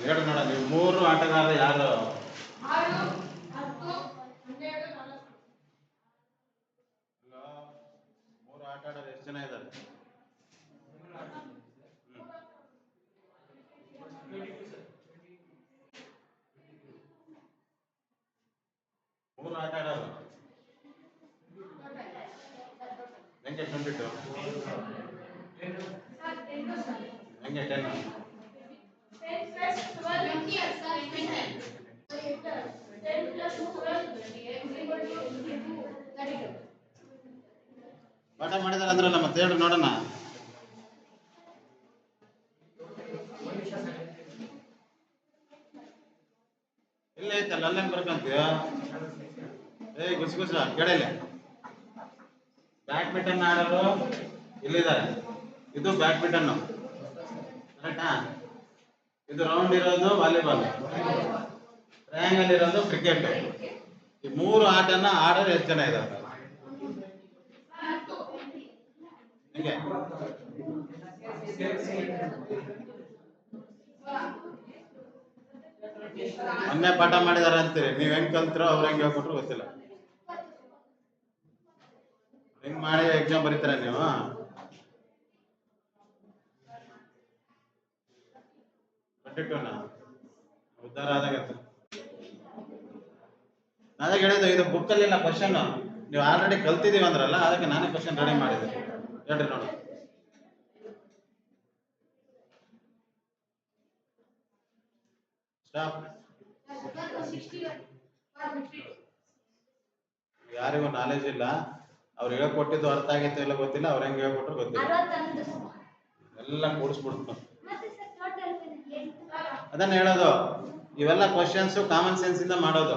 ಹೇಳಿ ನೋಡ ನೀವು ಮೂರು ಆಟಗಾರರು ಯಾರು? ಮೂರು ಆಟ ಆಡೋರು ಎಷ್ಟು ಜನ ಇದ್ದಾರೆ ಮೂರು ಆಟ ಆಡೋರು ಹೆಂಗೆ twenty two sir ten sir ಹೆಂಗೆ ಟೆನ್ years 10 2 ಪಾಠ ಮಾಡಿದಾರೆ ನೋಡೋಣ. ಇಲ್ಲ ಐತಲ್ಲ ಅಲ್ಲೇನು ಬರ್ಕಂತೀಯ? ಗುಸ್ ಗುಸ ಕೆಡಲೆ ಬ್ಯಾಡ್ಮಿಂಟನ್ ಆಡೋರು ಇಲ್ಲಿದ್ದಾರೆ. ಇದು ಬ್ಯಾಡ್ಮಿಂಟನ್ ಕರೆಕ್ಟಾ ಇದು ರೌಂಡ್ ಇರೋದು ವಾಲಿಬಾಲ್ ಟ್ರಯಾಂಗಲ್ ಇರೋದು ಕ್ರಿಕೆಟ್ ಈ ಮೂರು ಆಟನ ಆಡೋರು ಎಷ್ಟು ಜನ ಇದ್ದಾರೆ? ಮೊನ್ನೆ ಪಾಠ ಮಾಡಿದಾರೆ ಅಂತೀರಿ. ನೀವ್ ಹೆಂಗ್ ಕಲ್ತಿರೋ ಅವ್ರ ಹೆಂಗ್ ಹೇಳ್ಕೊಟ್ರು ಗೊತ್ತಿಲ್ಲ. ಹೆಂಗ್ ಮಾಡಿ ಎಕ್ಸಾಮ್ ಬರೀತೀರ ನೀವು? ಟ್ವೆಂಟಿ ಉದ್ಧಾರ ಆದಾಗತ್ತೆ ಹೇಳಿದ್ದು ಇದು ಬುಕ್ಕಲ್ಲಿಲ್ಲ ಕ್ವಶನ್ ನೀವು ಆಲ್ರೆಡಿ ಕಲ್ತಿದೀವಿ ಅಂದ್ರಲ್ಲ ಅದಕ್ಕೆ ನಾನೇ ಕ್ವಶನ್ ರೆಡಿ ಮಾಡಿದೆ. ಹೇಳ್ರಿ ನೋಡಿ. ಸ್ಟಾಪ್ ಯಾರಿಗೂ ನಾಲೆಜ್ ಇಲ್ಲ. ಅವ್ರು ಹೇಳ್ಕೊಟ್ಟಿದ್ದು ಅರ್ಥ ಆಗಿತ್ತು ಇಲ್ಲ ಗೊತ್ತಿಲ್ಲ ಅವ್ರ ಹೆಂಗ್ ಹೇಳ್ಕೊಟ್ರು ಗೊತ್ತಿಲ್ಲ. ಎಲ್ಲ ಕೂಡಿಸ್ಬಿಡ್ತು. ಅದನ್ನ ಹೇಳೋದು. ಇವೆಲ್ಲ ಕ್ವಶನ್ಸ್ ಕಾಮನ್ ಸೆನ್ಸ್ ಇಂದ ಮಾಡೋದು.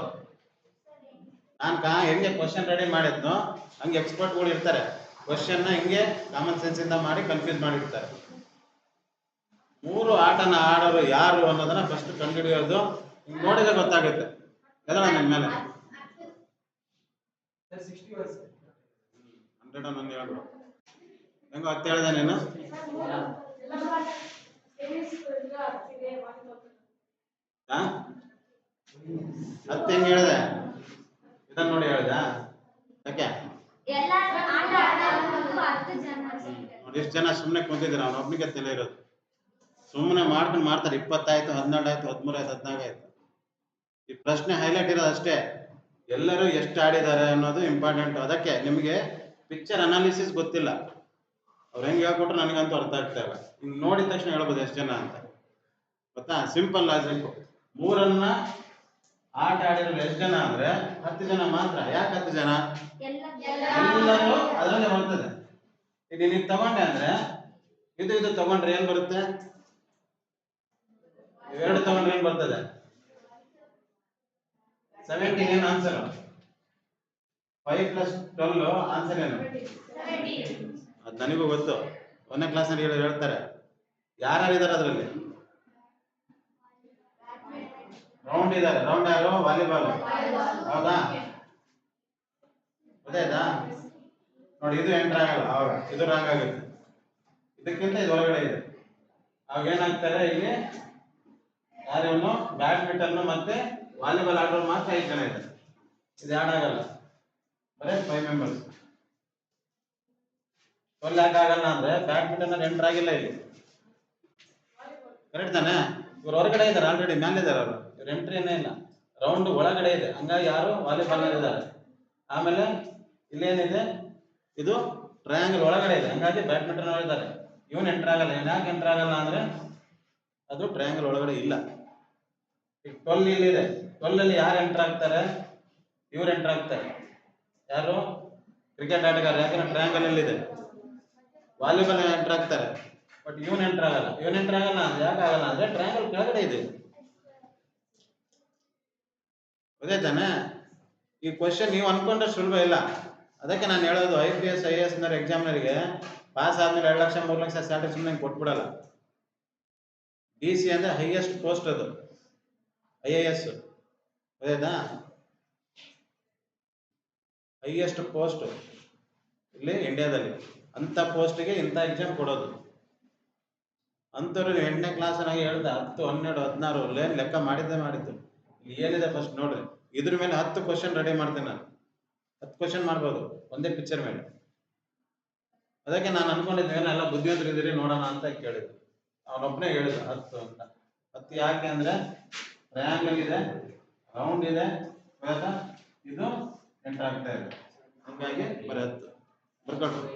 ನಾನು ಕಾ, ಹೆಂಗೆ ಕ್ವಶನ್ ರೆಡಿ ಮಾಡಿದ್ನೋ, ಹಂಗೆ ಎಕ್ಸ್ಪರ್ಟ್ಗಳು ಇರ್ತಾರೆ. ಕ್ವಶನ್ನ ಹೆಂಗೆ ಕಾಮನ್ ಸೆನ್ಸ್ ಇಂದ ಮಾಡಿ ಕನ್ಫ್ಯೂಸ್ ಮಾಡಿರ್ತಾರೆ. ಮೂರು ಆಟನ ಆಡೋರು ಯಾರು ಅನ್ನೋದನ್ನ ಫಸ್ಟ್ ಕಂಡುಹಿಡಿಯೋದು ನೋಡಿದ್ರೆ ಗೊತ್ತಾಗುತ್ತೆ. ಎಲ್ಲ ನನ್ನ ಮೇಲೆ. ಹಂಡ್ರೆಡ್ ನನ್ನ ಹೇಳ್ಬಿಡು. ಹೆಂಗೋ ಹತ್ತು ಹೇಳ್ದೆ ನೀನು ಟೆನ್ನಿಸ್ ಇಲ್ಲ ಇದೆ ವಾಲಿಬಾಲ್ ಹಾ ಹತ್ತು ಹೆಂಗ್ ಹೇಳ್ದೆ? ಇದನ್ನ ನೋಡಿ ಹೇಳ್ದ ಯಾಕೆ? ನೋಡಿ ಎಷ್ಟು ಜನ ಸುಮ್ಮನೆ ಕುಂತಿದ್ದೀರ ಅವ್ನ ಒಬ್ಬನಿಗೆ ತಲೆ ಇರೋದು. ಸುಮ್ಮನೆ ಮಾಡ್ಕೊಂಡು ಮಾಡ್ತಾರೆ ಇಪ್ಪತ್ತಾಯ್ತು ಹನ್ನೆರಡಾಯ್ತು ಆಯ್ತು ಹದಿಮೂರು ಆಯ್ತು ಹದಿನಾಲ್ಕು ಆಯ್ತು ಈ ಪ್ರಶ್ನೆ ಹೈಲೈಟ್ ಇರೋದು ಅಷ್ಟೇ. ಎಲ್ಲರೂ ಎಷ್ಟು ಆಡಿದ್ದಾರೆ ಅನ್ನೋದು ಇಂಪಾರ್ಟೆಂಟ್ ಅದಕ್ಕೆ ನಿಮಗೆ ಪಿಕ್ಚರ್ ಅನಾಲಿಸಿಸ್ ಗೊತ್ತಿಲ್ಲ. ಅವ್ರು ಹೆಂಗೆ ಹೇಳ್ಕೊಟ್ರು ನನಗಂತೂ ಅರ್ಥ ಆಗ್ತಾ ಇಲ್ಲ. ಹಿಂಗೆ ನೋಡಿದ ತಕ್ಷಣ ಹೇಳ್ಬೋದು ಎಷ್ಟು ಜನ ಅಂತ. ಗೊತ್ತಾ? ಸಿಂಪಲ್ ಲಾಜಿಕ್ ಮೂರನ್ನ ಆಟ ಆಡಿರೋರು ಎಷ್ಟು ಜನ ಅಂದ್ರೆ ಹತ್ತು ಜನ ಮಾತ್ರ. ಯಾಕೆ ಹತ್ತು ಜನ? ಎಲ್ಲ ಎಲ್ಲರೂ ಅದರಲ್ಲೇ ಬರ್ತದೆ ಇಲ್ಲಿ ನೀವು ತಗೊಂಡೆ ಅಂದ್ರೆ ಇದು ಇದು ತಗೊಂಡ್ರೆ ಏನ್ ಬರುತ್ತೆ? ಎರಡು ತಗೊಂಡ್ರೆ ಏನ್ ಬರ್ತದೆ? ಸೆವೆಂಟೀನ್ ಏನು answer five plus twelve answer ಏನು? ಅದು ನನಗೂ ಗೊತ್ತು. ಒಂದನೇ ಕ್ಲಾಸ್ನಲ್ಲಿ ಹೇಳಿ ಹೇಳ್ತಾರೆ. ಯಾರ್ಯಾರು ಇದಾರೆ ಅದರಲ್ಲಿ? ರೌಂಡ್ ಇದ್ದಾರೆ ರೌಂಡ್ ಯಾರು ವಾಲಿಬಾಲ್ ಹೌದಾ? ಗೊತ್ತಾಯ್ತಾ? ನೋಡಿ ಇದು ಎಂಟರ್ ಆಗಲ್ಲ ಅವಾಗ ಇದು ರಾಂಗ್ ಆಗುತ್ತೆ. ಇದಕ್ಕಿಂತ ಇದು ಒಳಗಡೆ ಇದೆ. ಅವಾಗ ಏನಾಗ್ತಾರೆ ಇಲ್ಲಿ? ಯಾರೇನು ಬ್ಯಾಡ್ಮಿಂಟನ್ ಮತ್ತೆ ವಾಲಿಬಾಲ್ ಆಡೋರು ಮಾತ್ರ ಐದು ಜನ ಇದೆ ಇದು ಆಡ್ ಆಗಲ್ಲ. ಬರೇ ಫೈವ್ ಮೆಂಬರ್ಸ್ ಯಾಕೆ ಆಗಲ್ಲ ಅಂದ್ರೆ ಬ್ಯಾಡ್ಮಿಂಟನ್ ಎಂಟರ್ ಆಗಿಲ್ಲ ಇಲ್ಲಿ. ಕರೆಕ್ಟ್ ತಾನೆ? ಇವ್ರು ಹೊರಗಡೆ ಇದ್ದಾರೆ ಆಲ್ರೆಡಿ ಮ್ಯಾನ್ ಇದಾರೆ ಅವರು. ಇವ್ರ ಎಂಟ್ರಿನೇ ಇಲ್ಲ. ರೌಂಡ್ ಒಳಗಡೆ ಇದೆ. ಹಂಗಾಗಿ ಯಾರು ವಾಲಿಬಾಲ್ ಇದ್ದಾರೆ. ಆಮೇಲೆ ಇಲ್ಲೇನಿದೆ? ಇದು ಟ್ರಯಾಂಗಲ್ ಒಳಗಡೆ ಇದೆ. ಹಂಗಾಗಿ ಬ್ಯಾಡ್ಮಿಂಟನ್ ಇದ್ದಾರೆ. ಇವನ್ ಎಂಟರ್ ಆಗಲ್ಲ. ಯಾಕೆ ಎಂಟರ್ ಆಗಲ್ಲ ಅಂದ್ರೆ ಅದು ಟ್ರಯಾಂಗಲ್ ಒಳಗಡೆ ಇಲ್ಲ. ಈಗ ಟ್ವೆಲ್ ಇಲ್ಲಿದೆ. ಟ್ವೆಲ್ ಅಲ್ಲಿ ಯಾರು ಎಂಟರ್ ಆಗ್ತಾರೆ? ಇವ್ರು ಎಂಟರ್ ಆಗ್ತಾರೆ. ಯಾರು? ಕ್ರಿಕೆಟ್ ಆಟಗಾರ. ಯಾಕಂದ್ರೆ ಟ್ರಯಾಂಗಲ್ ಅಲ್ಲಿ ಇದೆ ವಾಲಿಬಾಲ್ ಎಂಟರ್ ಆಗ್ತಾರೆ. ಬಟ್ ಇವನ್ ಎಂಟರ್ ಆಗಲ್ಲ ಇವನ್ ಎಂಟರ್ ಆಗಲ್ಲ ಯಾಕೆ ಆಗಲ್ಲ ಅಂದ್ರೆ ಟ್ರಯಾಂಗಲ್ ಕೆಳಗಡೆ ಇದೆ. ಗೊತ್ತಾಯ್ತಾನೆ ಈ ಕ್ವಶನ್ ನೀವು ಅನ್ಕೊಂಡ್ರೆ ಸುಲಭ ಇಲ್ಲ. ಅದಕ್ಕೆ ನಾನು ಹೇಳೋದು I P S I S ಅಂದ್ರೆ ಎಕ್ಸಾಮ್ನರಿಗೆ ಪಾಸ್ ಆದ್ಮೇಲೆ ಎರಡು ಲಕ್ಷ, ಮೂರು ಲಕ್ಷ ಸ್ಯಾಲ್ರಿ ಸುಮ್ಮನೆ ಕೊಟ್ಬಿಡಲ್ಲ. ಡಿ ಸಿ ಅಂದ್ರೆ ಹೈಯೆಸ್ಟ್ ಪೋಸ್ಟ್ ಅದು. ಐ ಎ ಎಸ್ ಅದೇನಾ? ಹೈಯೆಸ್ಟ್ ಪೋಸ್ಟ್ ಇಲ್ಲಿ ಇಂಡಿಯಾದಲ್ಲಿ ಅಂಥ ಪೋಸ್ಟ್ಗೆ ಇಂಥ ಎಕ್ಸಾಮ್ ಕೊಡೋದು. ಅಂಥವ್ರು ಎಂಟನೇ ಕ್ಲಾಸ್ನಾಗ ಹೇಳ್ದೆ ಹತ್ತು, ಹನ್ನೆರಡು, ಹದಿನಾರು ಲೆಕ್ಕ ಮಾಡಿದ್ದೆ ಮಾಡಿದ್ದು. ಏನಿದೆ ಫಸ್ಟ್ ನೋಡ್ರಿ. ಇದ್ರ ಮೇಲೆ ಹತ್ತು ಕ್ವಶನ್ ರೆಡಿ ಮಾಡ್ತೇನೆ ನಾನು. ಹತ್ತು ಕ್ವಶನ್ ಮಾಡ್ಬೋದು, ಒಂದೇ ಪಿಕ್ಚರ್ ಮೇಲೆ. ಅದಕ್ಕೆ ನಾನು ಅನ್ಕೊಂಡಿದ್ದೆ ಎಲ್ಲ ಬುದ್ಧಿವಂತರು ಇದ್ದೀರಿ ನೋಡೋಣ ಅಂತ ಕೇಳಿದ್ರು ಅವನೊಬ್ಬನೇ ಹೇಳಿದ, ಹತ್ತು ಅಂತ. ಹತ್ತು ಯಾಕೆ ಅಂದ್ರೆ ಟ್ರಯಾಂಗಲ್ ಇದೆ ರೌಂಡ್ ಇದೆ ಇದು ಎಂಟರ್ ಆಗ್ತಾ ಇದೆ. ಹಂಗಾಗಿ ಬರೀ ಹತ್ತು. ಬರ್ಕೊಳ್ರಿ.